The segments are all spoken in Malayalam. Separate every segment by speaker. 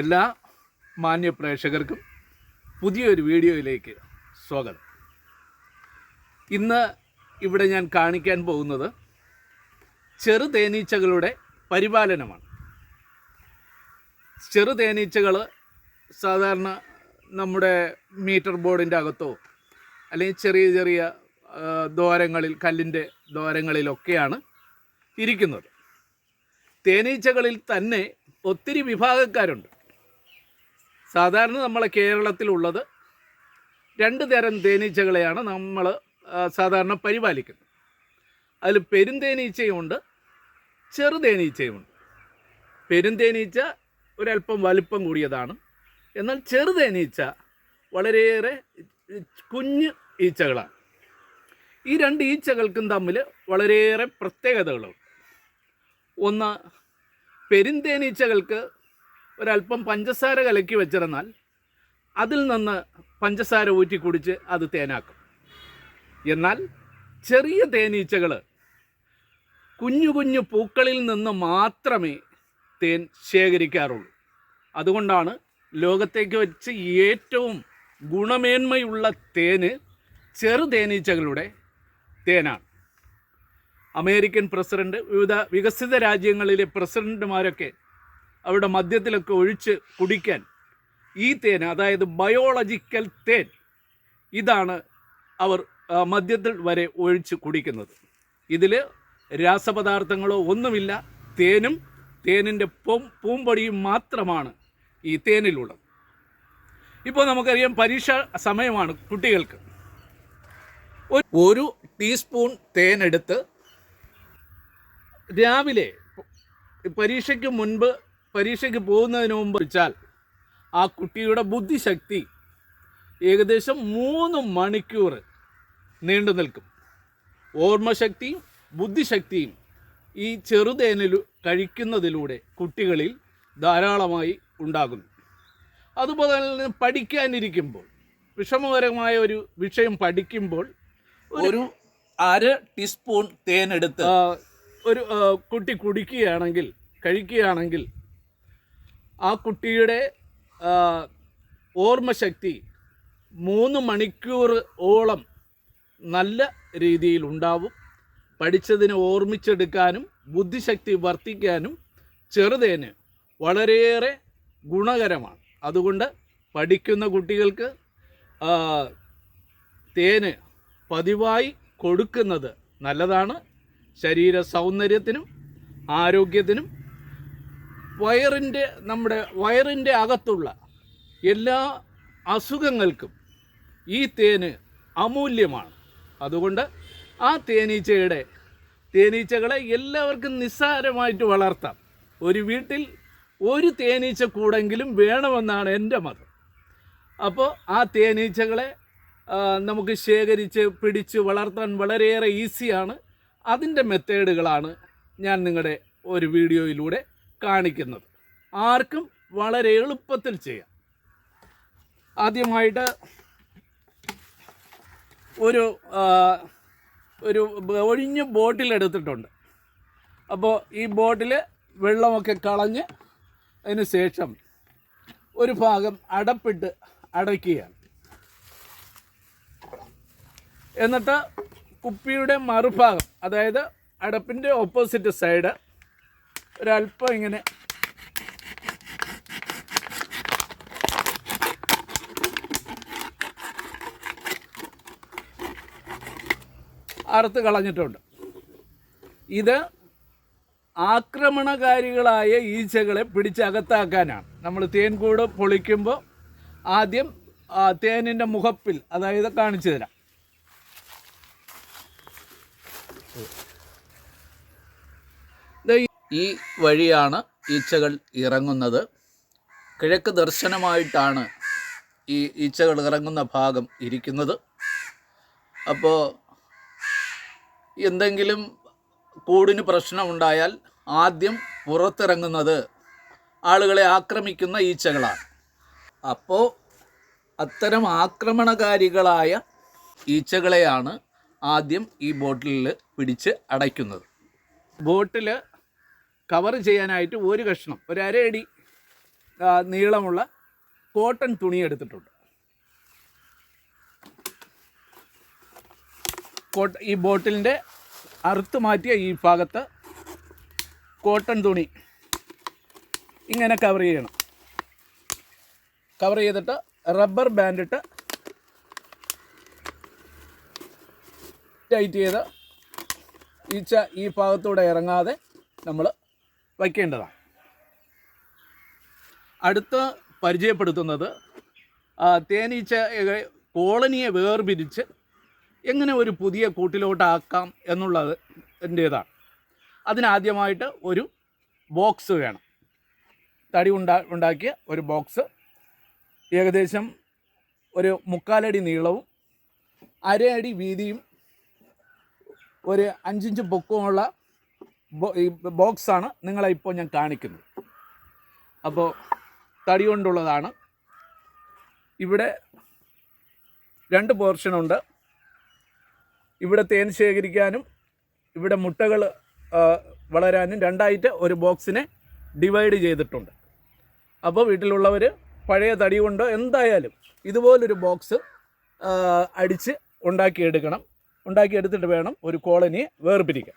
Speaker 1: എല്ലാ മാന്യ പ്രേക്ഷകർക്കും പുതിയൊരു വീഡിയോയിലേക്ക് സ്വാഗതം. ഇന്ന് ഇവിടെ ഞാൻ കാണിക്കാൻ പോകുന്നത് ചെറു തേനീച്ചകളുടെ പരിപാലനമാണ്. ചെറു തേനീച്ചകൾ സാധാരണ നമ്മുടെ മീറ്റർ ബോർഡിന്റെ അകത്തോ അല്ലെങ്കിൽ ചെറിയ ചെറിയ ദ്വാരങ്ങളിൽ കല്ലിന്റെ ദ്വാരങ്ങളിലൊക്കെയാണ് ഇരിക്കുന്നത്. തേനീച്ചകളിൽ തന്നെ ഒത്തിരി വിഭാഗക്കാരുണ്ട്. സാധാരണ നമ്മളെ കേരളത്തിലുള്ളത് രണ്ട് തരം തേനീച്ചകളെയാണ് നമ്മൾ സാധാരണ പരിപാലിക്കുന്നത്. അതിൽ പെരുന്തേനീച്ചയുമുണ്ട് ചെറുതേനീച്ചയുമുണ്ട് പെരുന്തേനീച്ച ഒരല്പം വലിപ്പം കൂടിയതാണ്. എന്നാൽ ചെറുതേനീച്ച വളരെയേറെ കുഞ്ഞ് ഈച്ചകളാണ്. ഈ രണ്ട് ഈച്ചകൾക്കും തമ്മിൽ വളരെയേറെ പ്രത്യേകതകളുണ്ട്. ഒന്ന് പെരുന്തേനീച്ചകൾക്ക് ഒരല്പം പഞ്ചസാര കലക്കി വെച്ചിരുന്നാൽ അതിൽ നിന്ന് പഞ്ചസാര ഊറ്റി കുടിച്ച് അത് തേനാക്കും. എന്നാൽ ചെറിയ തേനീച്ചകൾ കുഞ്ഞു കുഞ്ഞു പൂക്കളിൽ നിന്ന് മാത്രമേ തേൻ ശേഖരിക്കാറുള്ളൂ. അതുകൊണ്ടാണ് ലോകത്തേക്ക് വെച്ച് ഏറ്റവും ഗുണമേന്മയുള്ള തേന് ചെറു തേനീച്ചകളുടെ തേനാണ്. അമേരിക്കൻ പ്രസിഡന്റ് വിവിധ വികസിത രാജ്യങ്ങളിലെ പ്രസിഡന്റുമാരൊക്കെ അവരുടെ മദ്യത്തിലൊക്കെ ഒഴിച്ച് കുടിക്കാൻ ഈ തേൻ അതായത് ബയോളജിക്കൽ തേൻ ഇതാണ് അവർ മദ്യത്തിൽ വരെ ഒഴിച്ച് കുടിക്കുന്നത്. ഇതിൽ രാസപദാർത്ഥങ്ങളോ ഒന്നുമില്ല. തേനും തേനിന്റെ പൊം പൂമ്പൊടിയും മാത്രമാണ് ഈ തേനിലുള്ളത്. ഇപ്പോൾ നമുക്കറിയാം പരീക്ഷ സമയമാണ് കുട്ടികൾക്ക്. ഒരു- ടീസ്പൂൺ തേനെടുത്ത് രാവിലെ പരീക്ഷയ്ക്ക് മുൻപ് പരീക്ഷയ്ക്ക് പോകുന്നതിന് മുമ്പ് വെച്ചാൽ ആ കുട്ടിയുടെ ബുദ്ധിശക്തി ഏകദേശം മൂന്ന് മണിക്കൂർ നീണ്ടു നിൽക്കും. ഓർമ്മശക്തിയും ബുദ്ധിശക്തിയും ഈ ചെറുതേനിൽ കഴിക്കുന്നതിലൂടെ കുട്ടികളിൽ ധാരാളമായി ഉണ്ടാകുന്നു. അതുപോലെ തന്നെ പഠിക്കാനിരിക്കുമ്പോൾ വിഷമകരമായ ഒരു വിഷയം പഠിക്കുമ്പോൾ ഒരു അര ടീസ്പൂൺ തേനെടുത്ത് ഒരു കുട്ടി കുടിക്കുകയാണെങ്കിൽ കഴിക്കുകയാണെങ്കിൽ ആ കുട്ടിയുടെ ഓർമ്മശക്തി മൂന്ന് മണിക്കൂർ ഓളം നല്ല രീതിയിൽ ഉണ്ടാവും. പഠിച്ചതിനെ ഓർമ്മിച്ചെടുക്കാനും ബുദ്ധിശക്തി വർദ്ധിക്കാനും ചെറുതേന് വളരെയേറെ ഗുണകരമാണ്. അതുകൊണ്ട് പഠിക്കുന്ന കുട്ടികൾക്ക് തേന് പതിവായി കൊടുക്കുന്നത് നല്ലതാണ്. ശരീര സൗന്ദര്യത്തിനും ആരോഗ്യത്തിനും വയറിന്റെ നമ്മുടെ വയറിന്റെ അകത്തുള്ള എല്ലാ അസുഖങ്ങൾക്കും ഈ തേന് അമൂല്യമാണ്. അതുകൊണ്ട് ആ തേനീച്ചയുടെ തേനീച്ചകളെ എല്ലാവർക്കും നിസ്സാരമായിട്ട് വളർത്താം. ഒരു വീട്ടിൽ ഒരു തേനീച്ച കൂടെങ്കിലും വേണമെന്നാണ് എന്റെ മതം. അപ്പോൾ ആ തേനീച്ചകളെ നമുക്ക് ശേഖരിച്ച് പിടിച്ച് വളർത്താൻ വളരെയേറെ ഈസിയാണ്. അതിന്റെ മെത്തേഡുകളാണ് ഞാൻ നിങ്ങളുടെ ഒരു വീഡിയോയിലൂടെ കാണിക്കുന്നത്. ആർക്കും വളരെ എളുപ്പത്തിൽ ചെയ്യാം. ആദ്യമായിട്ട് ഒരു ഒരു ഒഴിഞ്ഞ ബോട്ടിൽ എടുത്തിട്ടുണ്ട്. അപ്പോൾ ഈ ബോട്ടിൽ വെള്ളമൊക്കെ കളഞ്ഞ് അതിന് ശേഷം ഒരു ഭാഗം അടപ്പിട്ട് അടയ്ക്കുകയാണ്. എന്നിട്ട് കുപ്പിയുടെ മറുഭാഗം അതായത് അടപ്പിന്റെ ഓപ്പോസിറ്റ് സൈഡ് ഒരല്പം ഇങ്ങനെ. അറുത്ത് കളഞ്ഞിട്ടുണ്ട്. ഇത് ആക്രമണകാരികളായ ഈച്ചകളെ പിടിച്ചകത്താക്കാനാണ്. നമ്മൾ തേൻകൂട് പൊളിക്കുമ്പോൾ ആദ്യം തേനിന്റെ മുഖപ്പിൽ അതായത് കാണിച്ചു തരാം. ഈ വഴിയാണ് ഈച്ചകൾ ഇറങ്ങുന്നത്. കിഴക്ക് ദർശനമായിട്ടാണ് ഈ ഈച്ചകൾ ഇറങ്ങുന്ന ഭാഗം ഇരിക്കുന്നത്. അപ്പോൾ എന്തെങ്കിലും കൂടിന് പ്രശ്നമുണ്ടായാൽ ആദ്യം പുറത്തിറങ്ങുന്നത് ആളുകളെ ആക്രമിക്കുന്ന ഈച്ചകളാണ്. അപ്പോൾ അത്തരം ആക്രമണകാരികളായ ഈച്ചകളെയാണ് ആദ്യം ഈ ബോട്ടിലിൽ പിടിച്ച് അടയ്ക്കുന്നത്. ബോട്ടിൽ കവർ ചെയ്യാനായിട്ട് ഒരു കഷ്ണം ഒരു അരയടി നീളമുള്ള കോട്ടൺ തുണി എടുത്തിട്ടുണ്ട്. കോട്ട ഈ ബോട്ടിലിന്റെ അറുത്ത് മാറ്റിയ ഈ ഭാഗത്ത് കോട്ടൺ തുണി ഇങ്ങനെ കവർ ചെയ്യണം. കവർ ചെയ്തിട്ട് റബ്ബർ ബാൻഡ് ഇട്ട് ടൈറ്റ് ചെയ്ത് ഈച്ച ഈ ഭാഗത്തൂടെ ഇറങ്ങാതെ നമ്മൾ വയ്ക്കേണ്ടതാണ് അടുത്ത് പരിചയപ്പെടുത്തുന്നത് തേനീച്ച കോളനിയെ വേർപിരിച്ച് എങ്ങനെ ഒരു പുതിയ കൂട്ടിലോട്ടാക്കാം എന്നുള്ളത് എന്റേതാണ് അതിനാദ്യമായിട്ട് ഒരു ബോക്സ് വേണം. തടി ഉണ്ടാ ഉണ്ടാക്കിയ ഒരു ബോക്സ് ഏകദേശം ഒരു മുക്കാലടി നീളവും അര അടി വീതിയും ഒരു അഞ്ചിഞ്ച് പൊക്കമുള്ള ബോക്സാണ് നിങ്ങളെ ഇപ്പോൾ ഞാൻ കാണിക്കുന്നത്. അപ്പോൾ തടി കൊണ്ടുള്ളതാണ്. ഇവിടെ രണ്ട് പോർഷനുണ്ട് ഇവിടെ തേൻ ശേഖരിക്കാനും ഇവിടെ മുട്ടകൾ വളരാനും രണ്ടായിട്ട് ഒരു ബോക്സിനെ ഡിവൈഡ് ചെയ്തിട്ടുണ്ട്. അപ്പോൾ വീട്ടിലുള്ളവർ പഴയ തടി കൊണ്ടോ എന്തായാലും ഇതുപോലൊരു ബോക്സ് അടിച്ച് ഉണ്ടാക്കിയെടുക്കണം. ഉണ്ടാക്കിയെടുത്തിട്ട് വേണം ഒരു കോളനിയെ വേർപിരിക്കാൻ.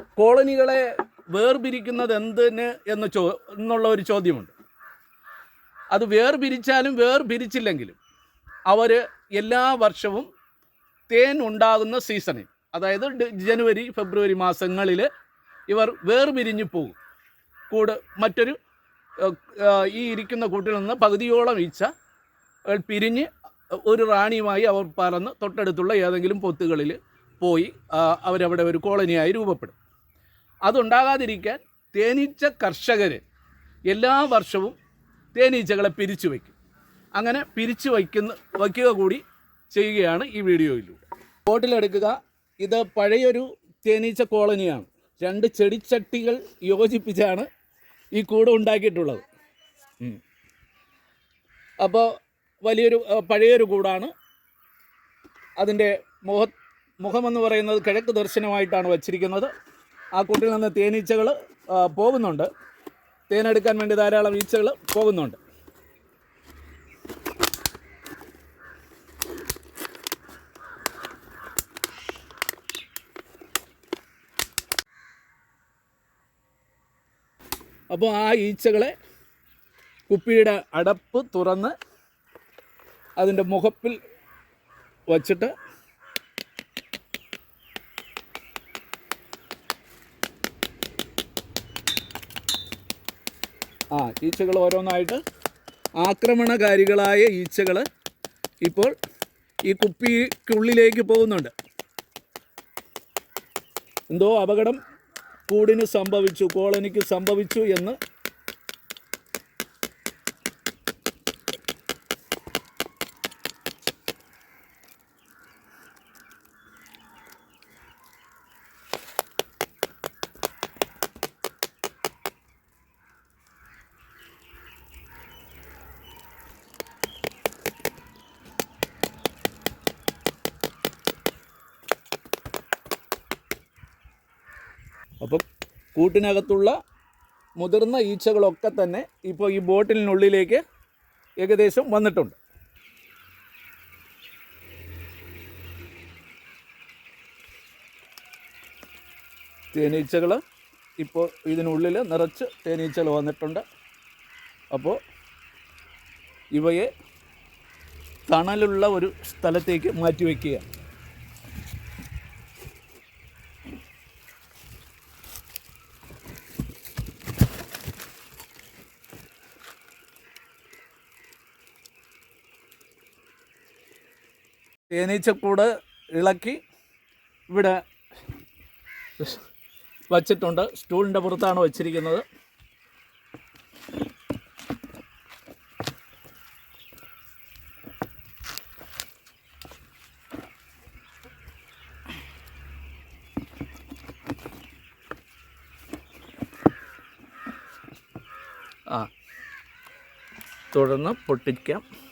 Speaker 1: കോളനികളെ വേർപിരിക്കുന്നത് എന്തിന് എന്ന് ചോ എന്നുള്ള ഒരു ചോദ്യമുണ്ട്. അത് വേർപിരിച്ചാലും വേർപിരിച്ചില്ലെങ്കിലും അവർ എല്ലാ വർഷവും തേൻ ഉണ്ടാകുന്ന സീസണിൽ അതായത് ജനുവരി ഫെബ്രുവരി മാസങ്ങളിൽ ഇവർ വേർപിരിഞ്ഞു പോകും. കൂട് മറ്റൊരു ഈ ഇരിക്കുന്ന കൂട്ടിൽ നിന്ന് പകുതിയോളം ഈച്ച പിരിഞ്ഞ് ഒരു റാണിയുമായി അവർ പറന്ന് തൊട്ടടുത്തുള്ള ഏതെങ്കിലും പൊത്തുകളിൽ പോയി അവരവിടെ ഒരു കോളനിയായി രൂപപ്പെടും. അതുണ്ടാകാതിരിക്കാൻ തേനീച്ച കർഷകർ എല്ലാ വർഷവും തേനീച്ചകളെ പിരിച്ചു വയ്ക്കും. അങ്ങനെ പിരിച്ചു വയ്ക്കുന്ന വയ്ക്കുക കൂടി ചെയ്യുകയാണ് ഈ വീഡിയോയിലൂടെ. ബോട്ടിലെടുക്കുക. ഇത് പഴയൊരു തേനീച്ച കോളനിയാണ്. രണ്ട് ചെടിച്ചട്ടികൾ യോജിപ്പിച്ചാണ് ഈ കൂട് ഉണ്ടാക്കിയിട്ടുള്ളത്. അപ്പോൾ വലിയൊരു പഴയൊരു കൂടാണ്. അതിന്റെ മുഖ മുഖമെന്ന് പറയുന്നത് കിഴക്ക് ദർശനമായിട്ടാണ് വച്ചിരിക്കുന്നത്. ആ കൂട്ടിൽ നിന്ന് തേനീച്ചകൾ പോകുന്നുണ്ട്. തേനെടുക്കാൻ വേണ്ടി ധാരാളം ഈച്ചകൾ പോകുന്നുണ്ട്. അപ്പോൾ ആ ഈച്ചകളെ കുപ്പിയുടെ അടപ്പ് തുറന്ന് അതിന്റെ മുഖപ്പിൽ വച്ചിട്ട് ആ ഈച്ചകൾ ഓരോന്നായിട്ട് ആക്രമണകാരികളായ ഈച്ചകൾ ഇപ്പോൾ ഈ കുപ്പിക്കുള്ളിലേക്ക് പോകുന്നുണ്ട്. എന്തോ അപകടം കൂടിന് സംഭവിച്ചു കോളനിക്ക് സംഭവിച്ചു എന്ന് കൂട്ടിനകത്തുള്ള മുതിർന്ന ഈച്ചകളൊക്കെ തന്നെ ഇപ്പോൾ ഈ ബോട്ടിലിനുള്ളിലേക്ക് ഏകദേശം വന്നിട്ടുണ്ട്. തേനീച്ചകൾ ഇപ്പോൾ ഇതിനുള്ളിൽ നിറച്ച് തേനീച്ചകൾ വന്നിട്ടുണ്ട്. അപ്പോൾ ഇവയെ തണലുള്ള ഒരു സ്ഥലത്തേക്ക് മാറ്റി തേനീച്ചക്കൂട് ഇളക്കി ഇവിടെ വച്ചിട്ടുണ്ട്. സ്റ്റൂളിന്റെ പുറത്താണ് വച്ചിരിക്കുന്നത്. ആ. തുടർന്ന് പൊട്ടിക്കാം.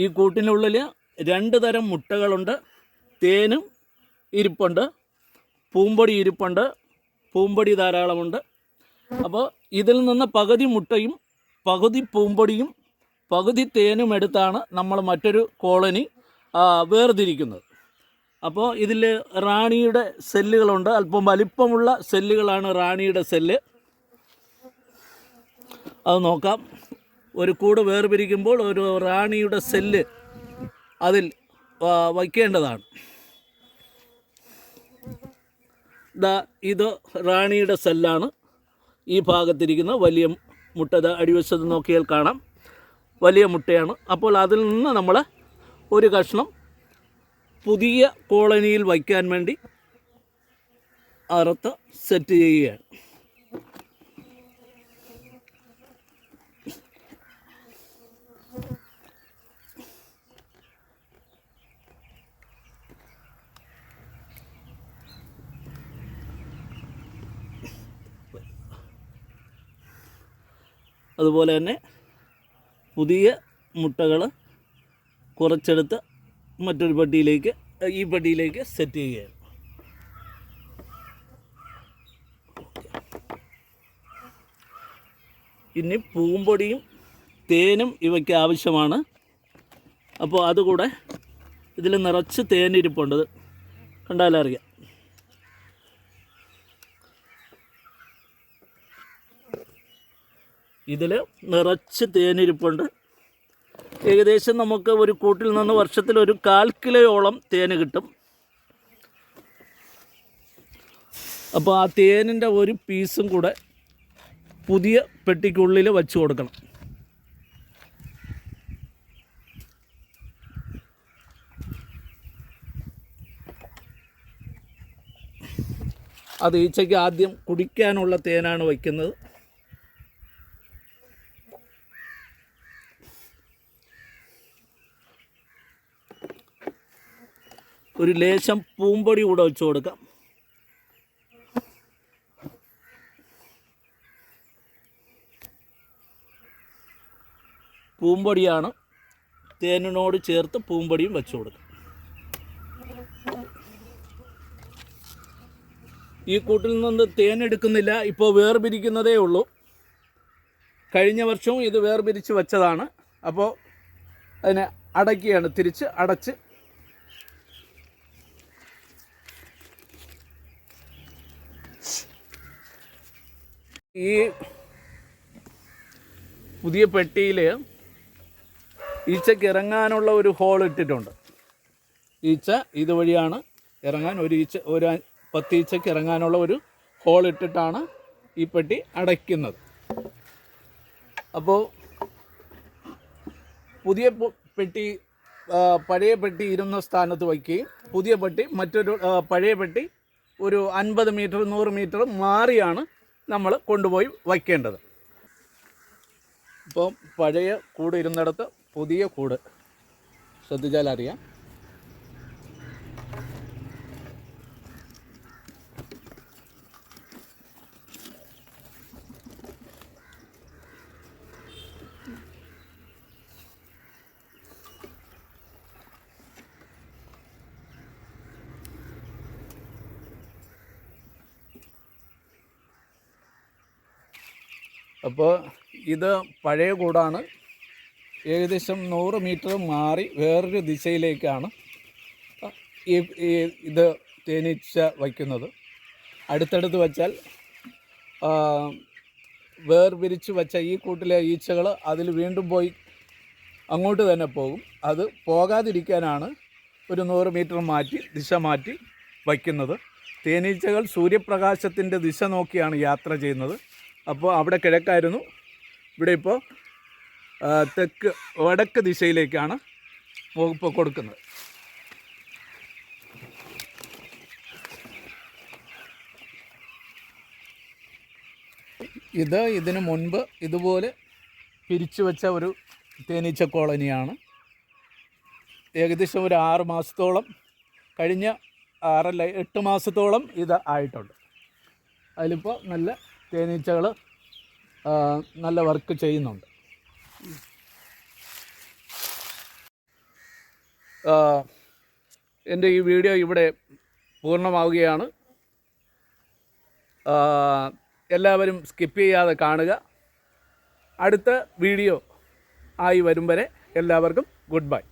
Speaker 1: ഈ കൂട്ടിനുള്ളിൽ രണ്ട് തരം മുട്ടകളുണ്ട്. തേനും ഇരിപ്പുണ്ട്. പൂമ്പൊടി ഇരിപ്പുണ്ട്. പൂമ്പൊടി ധാരാളമുണ്ട്. അപ്പോൾ ഇതിൽ നിന്ന് പകുതി മുട്ടയും പകുതി പൂമ്പൊടിയും പകുതി തേനും എടുത്താണ് നമ്മൾ മറ്റൊരു കോളനി വേർതിരിക്കുന്നത്. അപ്പോൾ ഇതിൽ റാണിയുടെ സെല്ലുകളുണ്ട്. അല്പം വലിപ്പമുള്ള സെല്ലുകളാണ് റാണിയുടെ സെല്ല്. അത് നോക്കാം. ഒരു കൂട് വേർപിരിക്കുമ്പോൾ ഒരു റാണിയുടെ സെല്ല് അതിൽ വയ്ക്കേണ്ടതാണ്. ഇത് റാണിയുടെ സെല്ലാണ്. ഈ ഭാഗത്തിരിക്കുന്ന വലിയ മുട്ട അടിവശത്ത് നോക്കിയാൽ കാണാം. വലിയ മുട്ടയാണ്. അപ്പോൾ അതിൽ നിന്ന് നമ്മൾ ഒരു കഷ്ണം പുതിയ കോളനിയിൽ വയ്ക്കാൻ വേണ്ടി അറുത്ത് സെറ്റ് ചെയ്യുകയാണ്. അതുപോലെ തന്നെ പുതിയ മുട്ടകൾ കുറച്ചെടുത്ത് മറ്റൊരു പട്ടിയിലേക്ക് ഈ പട്ടിയിലേക്ക് സെറ്റ് ചെയ്യുകയാണ്. ഇനി പൂമ്പൊടിയും തേനും ഇവയ്ക്ക് ആവശ്യമാണ്. അപ്പോൾ അതുകൂടെ ഇതിൽ നിറച്ച് തേനിരിപ്പുണ്ട്. ഇത് കണ്ടാലറിയാം. ഇതിൽ നിറച്ച് തേനിരിപ്പുണ്ട്. ഏകദേശം നമുക്ക് ഒരു കൂട്ടിൽ നിന്ന് വർഷത്തിൽ ഒരു കാൽ കിലോയോളം തേൻ കിട്ടും. അപ്പോൾ ആ തേനിന്റെ ഒരു പീസും കൂടെ പുതിയ പെട്ടിക്കുള്ളിൽ വച്ചു കൊടുക്കണം. അത് ഈച്ചയ്ക്ക് ആദ്യം കുടിക്കാനുള്ള തേനാണ് വയ്ക്കുന്നത്. ഒരു ലേശം പൂമ്പൊടി കൂടെ വെച്ച് കൊടുക്കാം. പൂമ്പൊടിയാണ് തേനിനോട് ചേർത്ത് പൂമ്പൊടിയും വെച്ചു കൊടുക്കാം. ഈ കൂട്ടിൽ നിന്ന് തേൻ എടുക്കുന്നില്ല ഇപ്പോൾ വേർപിരിക്കുന്നതേ ഉള്ളൂ. കഴിഞ്ഞ വർഷവും ഇത് വേർപിരിച്ച് വെച്ചതാണ്. അപ്പോൾ അതിനെ അടയ്ക്കുകയാണ് തിരിച്ച് അടച്ച് ഈ പുതിയ പെട്ടിയിൽ ഈച്ചയ്ക്ക് ഇറങ്ങാനുള്ള ഒരു ഹോൾ ഇട്ടിട്ടുണ്ട്. ഈച്ച ഇതുവഴിയാണ് ഇറങ്ങാൻ ഒരു ഈച്ച ഒരു പത്ത് ഈച്ചയ്ക്ക് ഇറങ്ങാനുള്ള ഒരു ഹോൾ ഇട്ടിട്ടാണ് ഈ പെട്ടി അടയ്ക്കുന്നത്. അപ്പോൾ പുതിയ പെട്ടി പഴയ പെട്ടി ഇരുന്ന സ്ഥാനത്ത് വയ്ക്കുകയും പുതിയ പെട്ടി മറ്റൊരു പഴയ പെട്ടി ഒരു അൻപത് മീറ്റർ നൂറ് മീറ്റർ മാറിയാണ് നമ്മൾ കൊണ്ടുപോയി വയ്ക്കേണ്ടത്. ഇപ്പം പഴയ കൂട് ഇരുന്നിടത്ത് പുതിയ കൂട് ശ്രദ്ധിച്ചാൽ അറിയാം അപ്പോൾ ഇത് പഴയ കൂടാണ്. ഏകദേശം നൂറ് മീറ്റർ മാറി വേറൊരു ദിശയിലേക്കാണ് ഈ ഇത് തേനീച്ച വയ്ക്കുന്നത്. അടുത്തടുത്ത് വച്ചാൽ വേർപിരിച്ച് വച്ച ഈ കൂട്ടിലെ ഈച്ചകൾ അതിൽ വീണ്ടും പോയി അങ്ങോട്ട് തന്നെ പോകും. അത് പോകാതിരിക്കാനാണ് ഒരു നൂറ് മീറ്റർ മാറ്റി ദിശ മാറ്റി വയ്ക്കുന്നത്. തേനീച്ചകൾ സൂര്യപ്രകാശത്തിന്റെ ദിശ നോക്കിയാണ് യാത്ര ചെയ്യുന്നത്. അപ്പോൾ അവിടെ കിഴക്കായിരുന്നു. ഇവിടെ ഇപ്പോൾ തെക്ക് വടക്ക് ദിശയിലേക്കാണ് ഇപ്പോൾ കൊടുക്കുന്നത്. ഇത് ഇതിന് മുൻപ് ഇതുപോലെ പിരിച്ചു വെച്ച ഒരു തേനീച്ച കോളനിയാണ്. ഏകദേശം ഒരു ആറ് മാസത്തോളം കഴിഞ്ഞ ആറല്ല എട്ട് മാസത്തോളം ഇത് ആയിട്ടുണ്ട്. അതിലിപ്പോൾ നല്ല തേനീച്ചകൾ നല്ല വർക്ക് ചെയ്യുന്നുണ്ട്. എന്റെ ഈ വീഡിയോ ഇവിടെ പൂർണമാവുകയാണ്. എല്ലാവരും സ്കിപ്പ് ചെയ്യാതെ കാണുക. അടുത്ത വീഡിയോ ആയി വരും വരെ എല്ലാവർക്കും ഗുഡ് ബൈ.